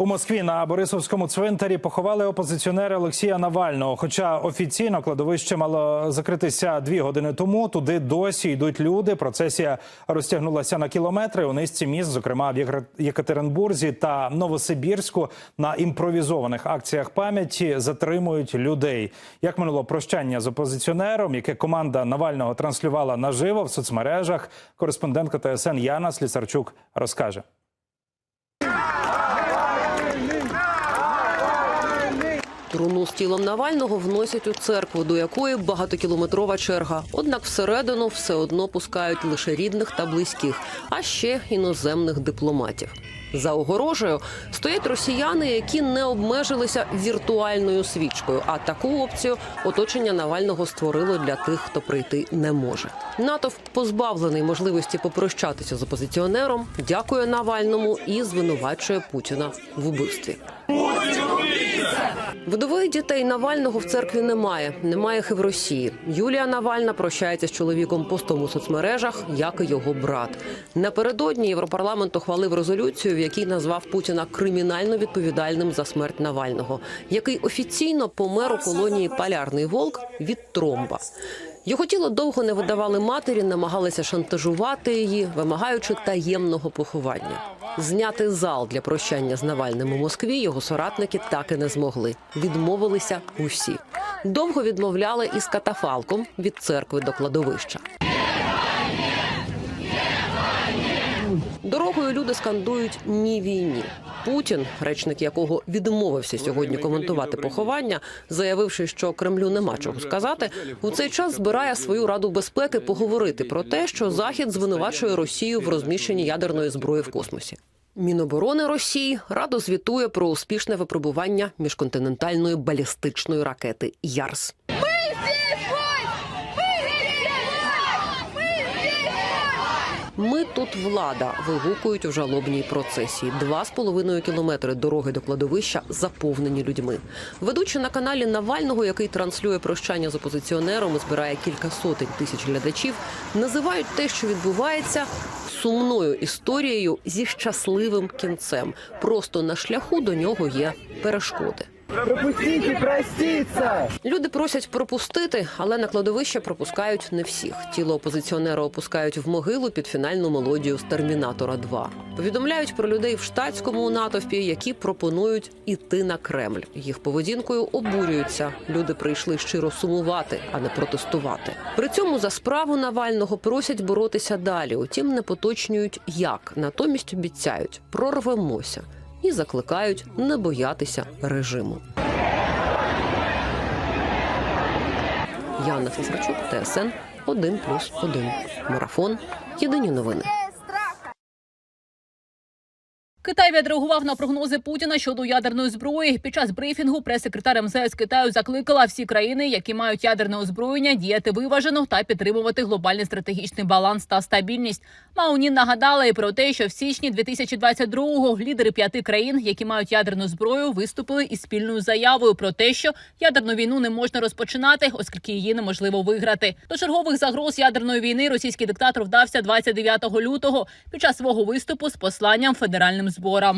У Москві на Борисовському цвинтарі поховали опозиціонера Олексія Навального. Хоча офіційно кладовище мало закритися дві години тому. Туди досі йдуть люди. Процесія розтягнулася на кілометри. У низці міст, зокрема в Єкатеринбурзі та Новосибірську, на імпровізованих акціях пам'яті затримують людей. Як минуло прощання з опозиціонером, яке команда Навального транслювала наживо в соцмережах. Кореспондентка ТСН Яна Слісарчук розкаже. Труну з тілом Навального вносять у церкву, до якої багатокілометрова черга. Однак всередину все одно пускають лише рідних та близьких, а ще іноземних дипломатів. За огорожею стоять росіяни, які не обмежилися віртуальною свічкою. А таку опцію оточення Навального створило для тих, хто прийти не може. Натовп позбавлений можливості попрощатися з опозиціонером, дякує Навальному і звинувачує Путіна в убивстві. Вдових дітей Навального в церкві немає. Немає їх і в Росії. Юлія Навальна прощається з чоловіком постом у соцмережах, як і його брат. Напередодні Європарламент ухвалив резолюцію, в якій назвав Путіна кримінально відповідальним за смерть Навального, який офіційно помер у колонії Полярний Волк від тромба. Його тіло довго не видавали матері, намагалися шантажувати її, вимагаючи таємного поховання. Зняти зал для прощання з Навальним у Москві його соратники так і не змогли. Відмовилися усі. Довго відмовляли із катафалком від церкви до кладовища. Дорогою люди скандують ні війні. Путін, речник якого відмовився сьогодні коментувати поховання, заявивши, що Кремлю нема чого сказати, у цей час збирає свою раду безпеки поговорити про те, що Захід звинувачує Росію в розміщенні ядерної зброї в космосі. Міноборони Росії радо звітує про успішне випробування міжконтинентальної балістичної ракети Ярс. Ми тут влада вигукують у жалобній процесії. Два з половиною кілометри дороги до кладовища заповнені людьми. Ведучи на каналі Навального, який транслює прощання з опозиціонером і збирає кілька сотень тисяч глядачів, називають те, що відбувається. Сумною історією зі щасливим кінцем. Просто на шляху до нього є перешкоди. Пропустите проститься! Люди просять пропустити, але на кладовище пропускають не всіх. Тіло опозиціонера опускають в могилу під фінальну мелодію з Термінатора 2 Повідомляють про людей в штатському натовпі, які пропонують іти на Кремль. Їх поведінкою обурюються. Люди прийшли щиро сумувати, а не протестувати. При цьому за справу Навального просять боротися далі. Утім, не поточнюють як. Натомість обіцяють прорвемося і закликають не боятися режиму. Яна Фесарчук, ТСН 1+,1. Марафон. Єдині новини. Відреагував на прогнози Путіна щодо ядерної зброї. Під час брифінгу прес-секретар МЗС Китаю закликала всі країни, які мають ядерне озброєння, діяти виважено та підтримувати глобальний стратегічний баланс та стабільність. Маунін нагадала і про те, що в січні 2022-го лідери п'яти країн, які мають ядерну зброю, виступили із спільною заявою про те, що ядерну війну не можна розпочинати, оскільки її неможливо виграти. До чергових загроз ядерної війни російський диктатор вдався 29 лютого під час свого виступу з посланням федеральним зборам.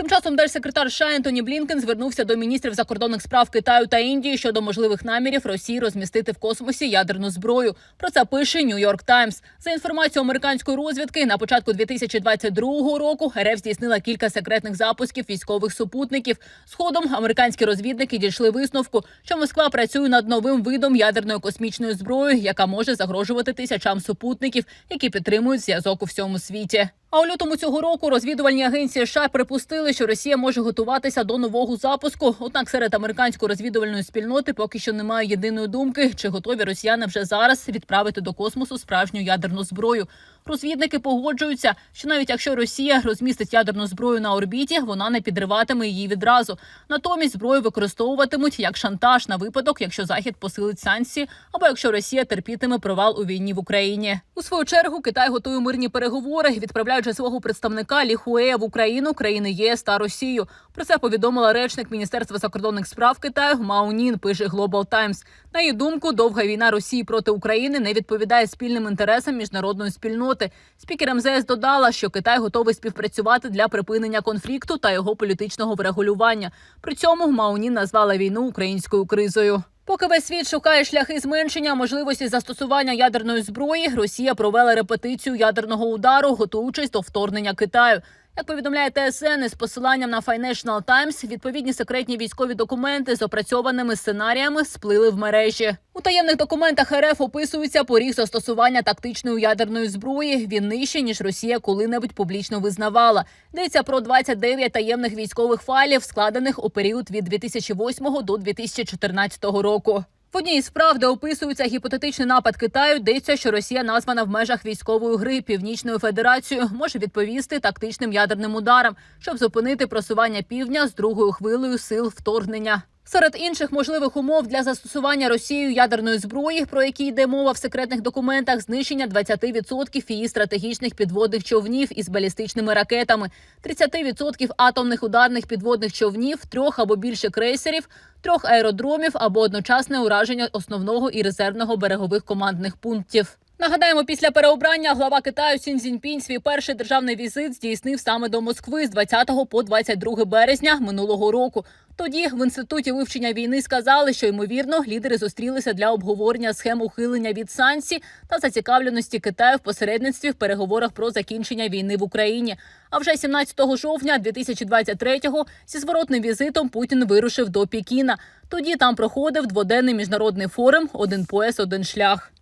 Тим часом держсекретар США Ентоні Блінкен звернувся до міністрів закордонних справ Китаю та Індії щодо можливих намірів Росії розмістити в космосі ядерну зброю. Про це пише Нью-Йорк Таймс. За інформацією американської розвідки, на початку 2022 року РФ здійснила кілька секретних запусків військових супутників. Згодом американські розвідники дійшли висновку, що Москва працює над новим видом ядерної космічної зброї, яка може загрожувати тисячам супутників, які підтримують зв'язок у всьому світі. А у лютому цього року розвідувальні агенції США припустили, що Росія може готуватися до нового запуску. Однак серед американської розвідувальної спільноти поки що немає єдиної думки, чи готові росіяни вже зараз відправити до космосу справжню ядерну зброю. Розвідники погоджуються, що навіть якщо Росія розмістить ядерну зброю на орбіті, вона не підриватиме її відразу. Натомість зброю використовуватимуть як шантаж на випадок, якщо Захід посилить санкції, або якщо Росія терпітиме провал у війні в Україні. У свою чергу Китай готує мирні переговори, відправляючи свого представника Лі Хуея в Україну, країни ЄС та Росію. Про це повідомила речник Міністерства закордонних справ Китаю Мао Нін, пише Global Times. На її думку, довга війна Росії проти України не відповідає спільним інтересам міжнародної спільноти. Проти. Спікер МЗС додала, що Китай готовий співпрацювати для припинення конфлікту та його політичного врегулювання. При цьому Мауні назвала війну українською кризою. Поки весь світ шукає шляхи зменшення можливості застосування ядерної зброї, Росія провела репетицію ядерного удару, готуючись до вторгнення Китаю. Як повідомляє ТСН із посиланням на Financial Times, відповідні секретні військові документи з опрацьованими сценаріями сплили в мережі. У таємних документах РФ описується поріг застосування тактичної ядерної зброї. Він нижче ніж Росія коли-небудь публічно визнавала. Йдеться про 29 таємних військових файлів, складених у період від 2008 до 2014 року. В одній справ, де описується гіпотетичний напад Китаю, йдеться, що Росія, названа в межах військової гри Північною Федерацією, може відповісти тактичним ядерним ударам, щоб зупинити просування півдня з другою хвилею сил вторгнення. Серед інших можливих умов для застосування Росією ядерної зброї, про які йде мова в секретних документах, знищення 20% її стратегічних підводних човнів із балістичними ракетами, 30% атомних ударних підводних човнів, трьох або більше крейсерів, трьох аеродромів або одночасне ураження основного і резервного берегових командних пунктів. Нагадаємо, після переобрання глава Китаю Сін Цзіньпінь свій перший державний візит здійснив саме до Москви з 20 по 22 березня минулого року. Тоді в інституті вивчення війни сказали, що ймовірно лідери зустрілися для обговорення схем ухилення від санкцій та зацікавленості Китаю в посередництві в переговорах про закінчення війни в Україні. А вже 17 жовтня 2023-го зі зворотним візитом Путін вирушив до Пекіна. Тоді там проходив дводенний міжнародний форум Один пояс, один шлях.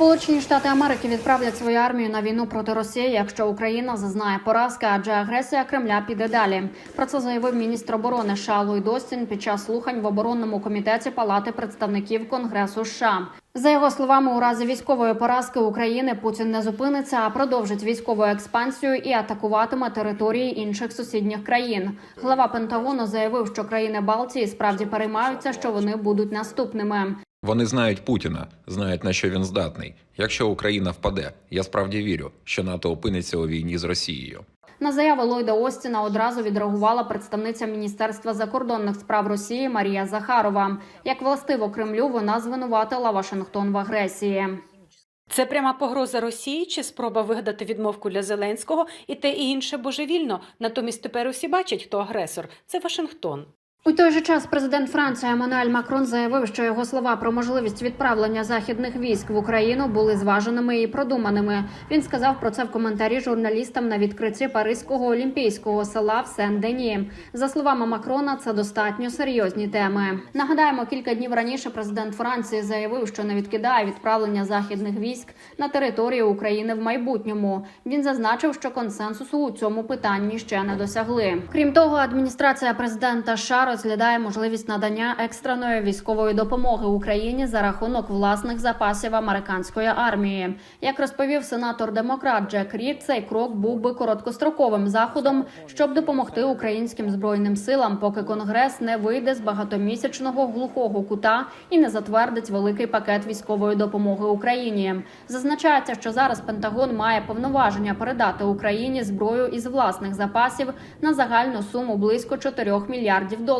Сполучені Штати Америки відправлять свою армію на війну проти Росії, якщо Україна зазнає поразки, адже агресія Кремля піде далі. Про це заявив міністр оборони США Ллойд Остін під час слухань в оборонному комітеті Палати представників Конгресу США. За його словами, у разі військової поразки України Путін не зупиниться, а продовжить військову експансію і атакуватиме території інших сусідніх країн. Глава Пентагону заявив, що країни Балтії справді переймаються, що вони будуть наступними. Вони знають Путіна, знають на що він здатний. Якщо Україна впаде, я справді вірю, що НАТО опиниться у війні з Росією. На заяву Ллойда Остіна одразу відреагувала представниця Міністерства закордонних справ Росії Марія Захарова. Як властиво Кремлю, вона звинуватила Вашингтон в агресії. Це пряма погроза Росії чи спроба вигадати відмовку для Зеленського і те і інше божевільно. Натомість тепер усі бачать, хто агресор. Це Вашингтон. У той же час президент Франції Еммануель Макрон заявив, що його слова про можливість відправлення західних військ в Україну були зваженими і продуманими. Він сказав про це в коментарі журналістам на відкритті Паризького олімпійського села в Сен-Дені. За словами Макрона, це достатньо серйозні теми. Нагадаємо, кілька днів раніше президент Франції заявив, що не відкидає відправлення західних військ на територію України в майбутньому. Він зазначив, що консенсусу у цьому питанні ще не досягли. Крім того, адміністрація президента США розглядає можливість надання екстреної військової допомоги Україні за рахунок власних запасів американської армії. Як розповів сенатор демократ Джек Рід, цей крок був би короткостроковим заходом, щоб допомогти українським збройним силам, поки конгрес не вийде з багатомісячного глухого кута і не затвердить великий пакет військової допомоги Україні. Зазначається, що зараз Пентагон має повноваження передати Україні зброю із власних запасів на загальну суму близько 4 мільярдів доларів.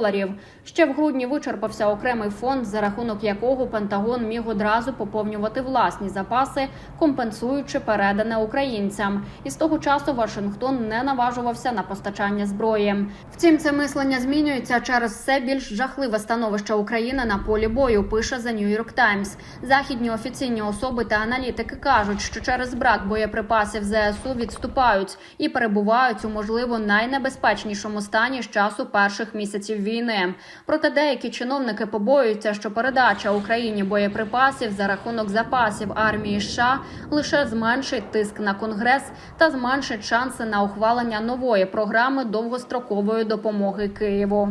Ще в грудні вичерпався окремий фонд, за рахунок якого Пентагон міг одразу поповнювати власні запаси, компенсуючи передане українцям. І з того часу Вашингтон не наважувався на постачання зброї. Втім, це мислення змінюється через все більш жахливе становище України на полі бою. Пише The New York Times. Західні офіційні особи та аналітики кажуть, що через брак боєприпасів ЗСУ відступають і перебувають у можливо найнебезпечнішому стані з часу перших місяців війни. Проте деякі чиновники побоюються, що передача Україні боєприпасів за рахунок запасів армії США лише зменшить тиск на конгрес та зменшить шанси на ухвалення нової програми довгострокової допомоги Києву.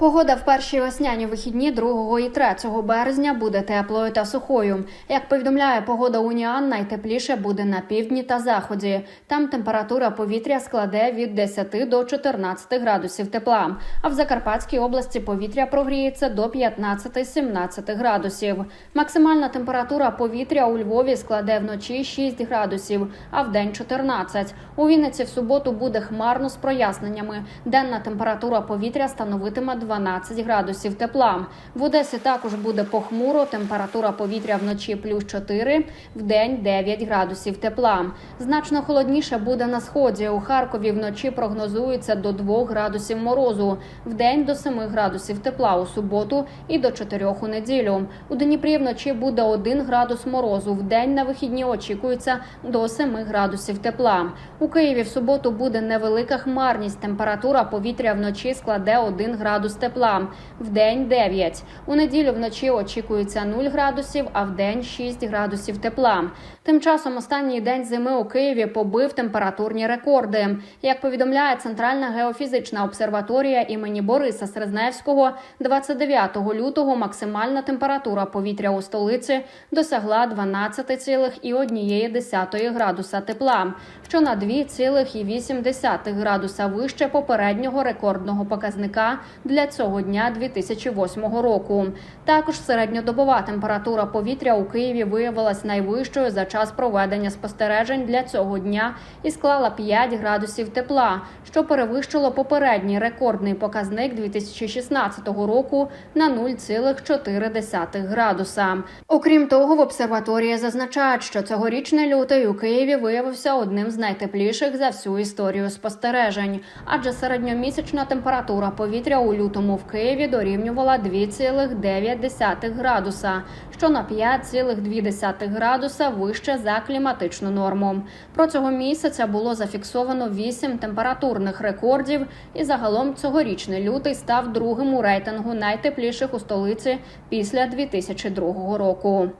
Погода в перші весняні вихідні 2 і 3 березня буде теплою та сухою. Як повідомляє погода Уніан, найтепліше буде на півдні та заході. Там температура повітря складе від 10 до 14 градусів тепла. А в Закарпатській області повітря прогріється до 15-17 градусів. Максимальна температура повітря у Львові складе вночі 6 градусів, а в день 14. У Вінниці в суботу буде хмарно з проясненнями. Денна температура повітря становитиме 12 градусів тепла. В Одесі також буде похмуро. Температура повітря вночі плюс 4, в день 9 градусів тепла. Значно холодніше буде на сході. У Харкові вночі прогнозується до 2 градусів морозу, в день до 7 градусів тепла у суботу і до 4 у неділю. У Дніпрі вночі буде 1 градус морозу. В день на вихідні очікується до 7 градусів тепла. У Києві в суботу буде невелика хмарність. Температура повітря вночі складе 1 градус тепла, в день 9. У неділю вночі очікується 0 градусів, а в день 6 градусів тепла. Тим часом останній день зими у Києві побив температурні рекорди. Як повідомляє Центральна геофізична обсерваторія імені Бориса Срезневського, 29 лютого максимальна температура повітря у столиці досягла 12,1 градуса тепла, що на 2,8 градуса вище попереднього рекордного показника для цього дня 2008 року. Також середньодобова температура повітря у Києві виявилась найвищою за час проведення спостережень для цього дня і склала 5 градусів тепла, що перевищило попередній рекордний показник 2016 року на 0,4 градуса. Окрім того, в обсерваторії зазначають, що цьогорічний лютий у Києві виявився одним з найтепліших за всю історію спостережень, адже середньомісячна температура повітря у лютому в Києві дорівнювала 2,9 градуса, що на 5,2 градуса вище за кліматичну норму. Протягом місяця було зафіксовано 8 температурних рекордів, і загалом цьогорічний лютий став другим у рейтингу найтепліших у столиці після 2002 року.